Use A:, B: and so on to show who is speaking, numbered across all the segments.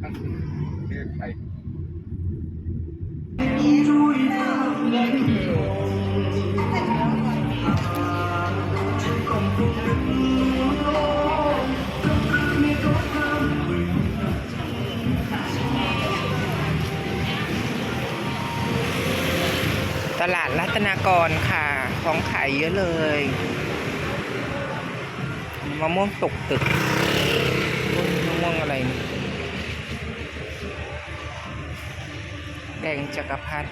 A: ทั้งประเทศไทย
B: ตลาดรัตนากรค่ะ ของขายเยอะเลยมะม่วงตกตึกมะม่วงอะไรนี่ แดงจักรพรรดิ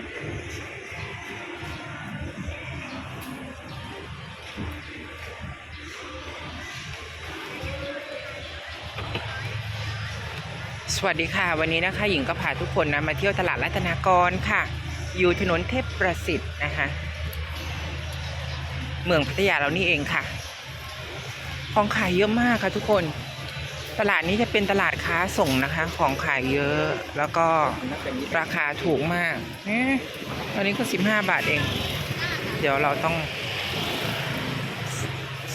B: สวัสดีค่ะ วันนี้นะคะหญิงก็พาทุกคนนะมาเที่ยวตลาดรัตนากรค่ะ อยู่ถนนเทพประสิทธิ์นะคะ เมืองพัทยาเรานี่เองค่ะ ของขายเยอะมากค่ะทุกคน ตลาดนี้จะเป็นตลาดค้าส่งนะคะ ของขายเยอะแล้วก็ราคาถูกมากอ๊ะตอนนี้ก็15บาทเอง เดี๋ยวเราต้องซ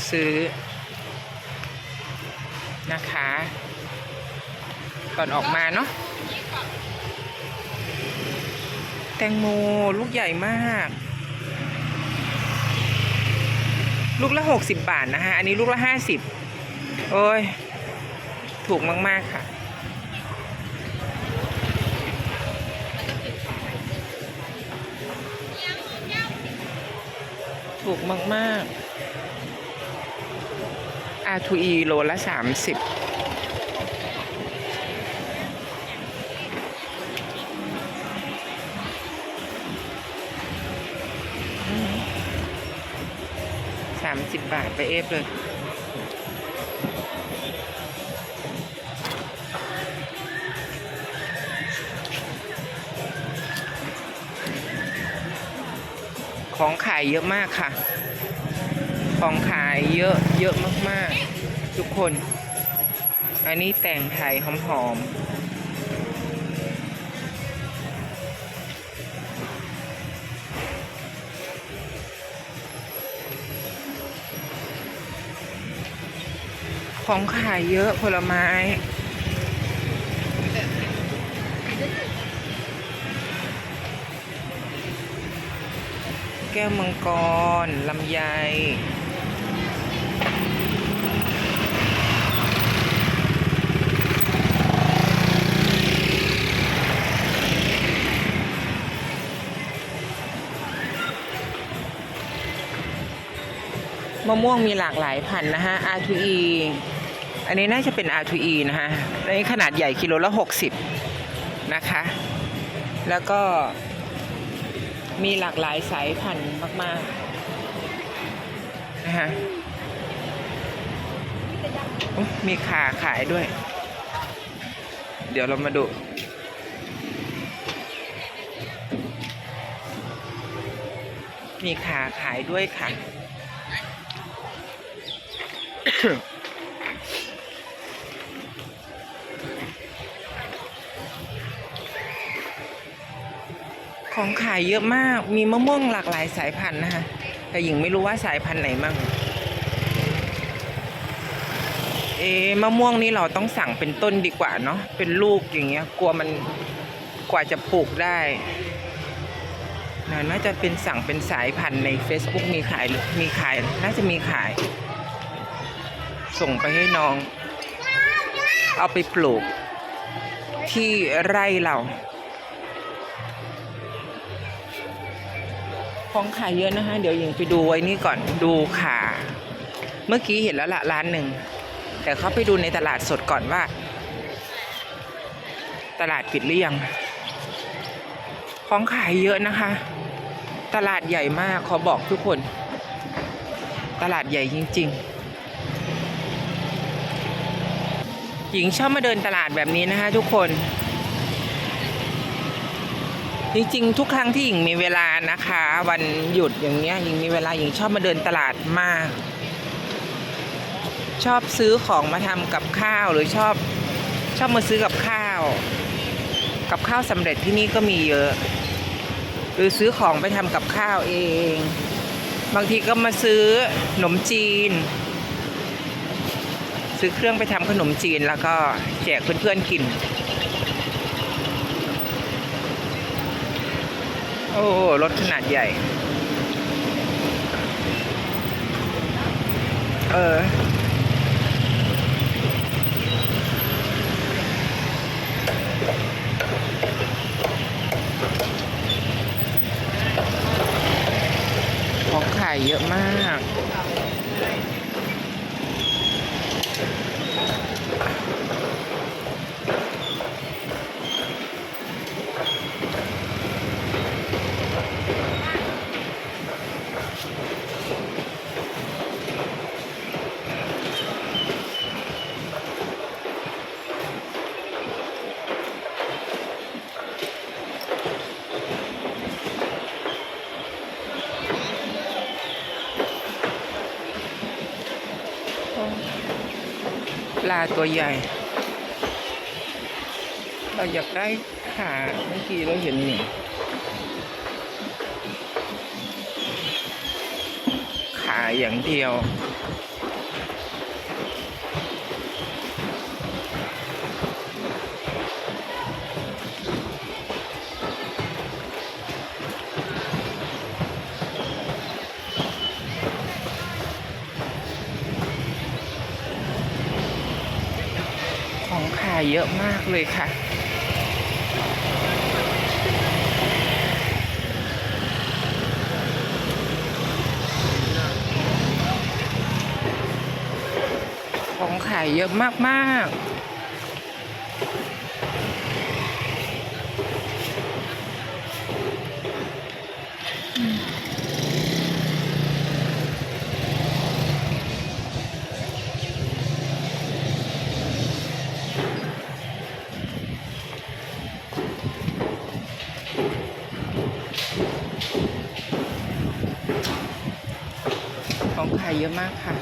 B: ซื้อนะคะ ก่อนออกมาเนาะแตงโมลูกใหญ่มาก ลูกละหกสิบบาทนะคะ อันนี้ลูกละห้าสิบโอ้ย ถูกมาก ๆ ค่ะ ถูกมากๆ R2E โลละสามสิบสามสิบบาทไปเอฟเลย ของขายเยอะมากค่ะ ของขายเยอะเยอะมากๆ ทุกคน อันนี้แต่งไทยหอมๆของขายเยอะผลไม้ แก้วมังกรลำไยมะม่วงมีหลากหลายพันธุ์นะฮะ R2E อันนี้น่าจะเป็น R2E นะฮะในขนาดใหญ่กิโลละ 60 นะคะ แล้วก็ มีหลากหลายสายพันธุ์มากๆนะฮะมีขาขายด้วย เดี๋ยวเรามาดูมีขาขายด้วยค่ะ ของขายเยอะมาก มีมะม่วงหลากหลายสายพันธุ์นะคะ แต่หญิงไม่รู้ว่าสายพันธุ์ไหนมั่ง เอะมะม่วงนี่เราต้องสั่งเป็นต้นดีกว่าเนาะ เป็นลูกอย่างเงี้ย กลัวมันกว่าจะปลูกได้นะน่าจะเป็นสั่งเป็นสายพันธุ์ใน Facebook มีขายหรือมีขาย น่าจะมีขาย ส่งไปให้น้อง เอาไปปลูกที่ไร่เรา ของขายเยอะนะคะ เดี๋ยวหญิงไปดูไว้นี่ก่อนดูขาเมื่อกี้เห็นแล้วละร้านหนึ่งแต่เขาไปดูในตลาดสดก่อนว่า ตลาดปิดหรือยังของขายเยอะนะคะ ตลาดใหญ่มากขอบอกทุกคน ตลาดใหญ่จริง ๆ หญิงชอบมาเดินตลาดแบบนี้นะคะทุกคน จริงๆทุกครั้งที่หญิงมีเวลานะคะ วันหยุดอย่างเงี้ยหญิงมีเวลาหญิงชอบมาเดินตลาดมาก ชอบซื้อของมาทำกับข้าวหรือชอบชอบมาซื้อกับข้าว กับข้าวสำเร็จที่นี่ก็มีเยอะ หรือซื้อของไปทำกับข้าวเอง บางทีก็มาซื้อขนมจีน ซื้อเครื่องไปทำขนมจีนแล้วก็แจกเพื่อนๆกิน โอ้รถขนาดใหญ่ เออ ของขายเยอะมาก ปลาตัวใหญ่ เราอยากได้ขาเมื่อกี้เราเห็นนี่ขาอย่างเดียว เยอะมากเลยค่ะ ของขายเยอะมากๆ ของขายเยอะมากค่ะ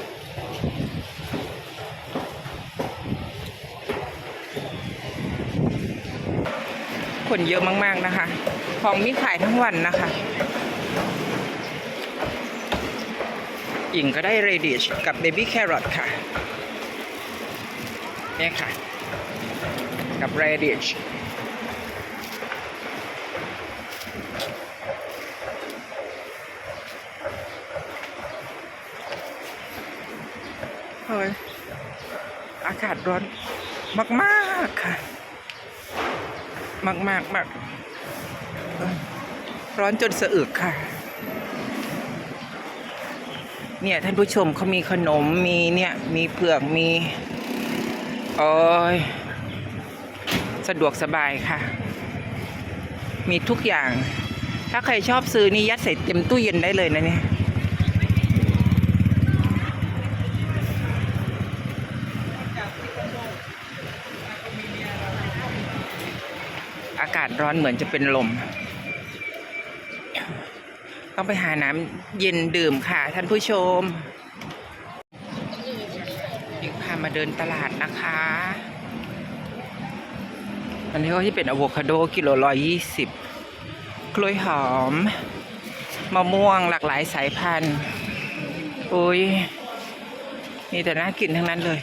B: คนเยอะมากๆนะคะ ของมีขายทั้งวันนะคะหญิงก็ได้เรดิชกับเบบี้แครอทค่ะ เนี่ยค่ะ กับเรดิช เฮ้ยอากาศร้อนมาก ๆ ค่ะ มากมากมากร้อนจนสะอึกค่ะ เนี่ย ท่านผู้ชมเขามีขนมมีเนี่ย มีเผือกมีโอ้ยสะดวกสบายค่ะ มีทุกอย่าง ถ้าใครชอบซื้อนี่ยัดใส่เต็มตู้เย็นได้เลยนะเนี่ยากาศร้อนเหมือนจะเป็นลม ต้องไปหาน้ำเย็นดื่มค่ะ ท่านผู้ชมยิงพามาเดินตลาดนะคะ อันนี้ก็ที่เป็นอะโวคาโดกิโลร้อยยี่สิบกล้วยหอม มะม่วงหลากหลายสายพันธุ์ โอ้ยมีแต่น่ากินทั้งนั้นเลย